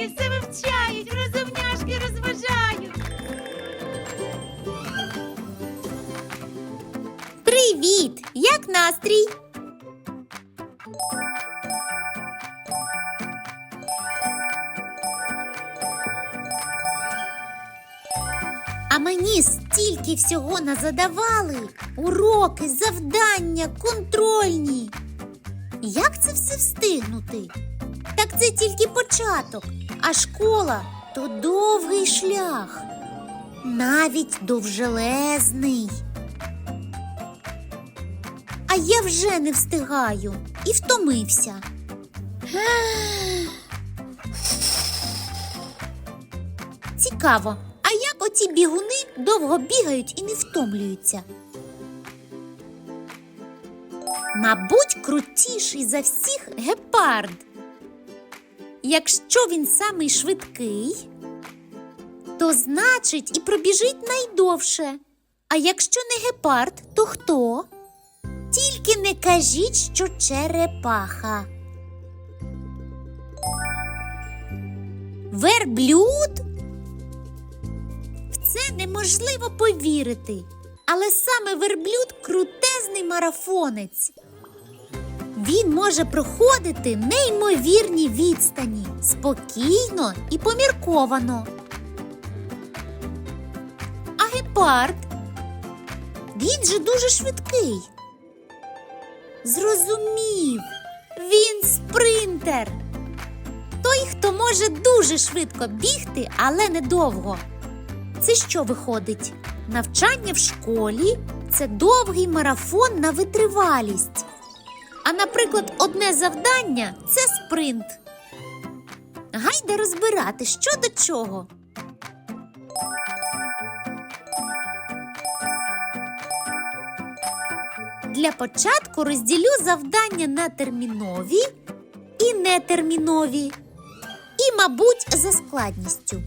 розумняшки все вивчають, розумняшки розважають. Привіт! Як настрій? А мені стільки всього назадавали. Уроки, завдання, контрольні. Як це все встигнути? Так це тільки початок, а школа то довгий шлях, навіть довжелезний. А я вже не встигаю і втомився. Цікаво, а як оці бігуни довго бігають і не втомлюються? Мабуть, крутіший за всіх гепард. Якщо він самий швидкий, то значить і пробіжить найдовше. А якщо не гепард, то хто? Тільки не кажіть, що черепаха. Верблюд? В це неможливо повірити. Але саме верблюд крутезний марафонець. Він може проходити неймовірні відстані спокійно і помірковано. А гепард? Він же дуже швидкий. Зрозумів, він спринтер. Той, хто може дуже швидко бігти, але недовго. Це що виходить? Навчання в школі це довгий марафон на витривалість. А, наприклад, одне завдання це спринт. Гайда розбирати, що до чого. Для початку розділю завдання на термінові і нетермінові, і, мабуть, за складністю.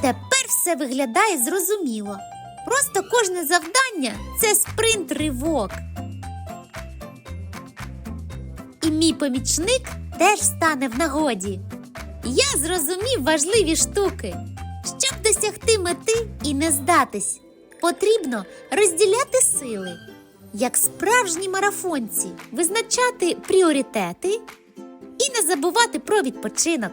Тепер все виглядає зрозуміло. Просто кожне завдання це спринт-ривок. І мій помічник теж стане в нагоді. Я зрозумів важливі штуки. Щоб досягти мети і не здатись, потрібно розділяти сили, як справжні марафонці, визначати пріоритети і не забувати про відпочинок.